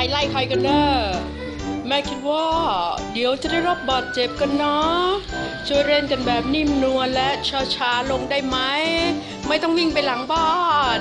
รไล่ใครกันแน่แม่คิดว่า เดี๋ยวจะได้รับบาดเจ็บกันนะ ช่วยเล่นกันแบบนิ่มนวลและช้าๆลงได้ไหม ไม่ต้องวิ่งไปหลังบ้าน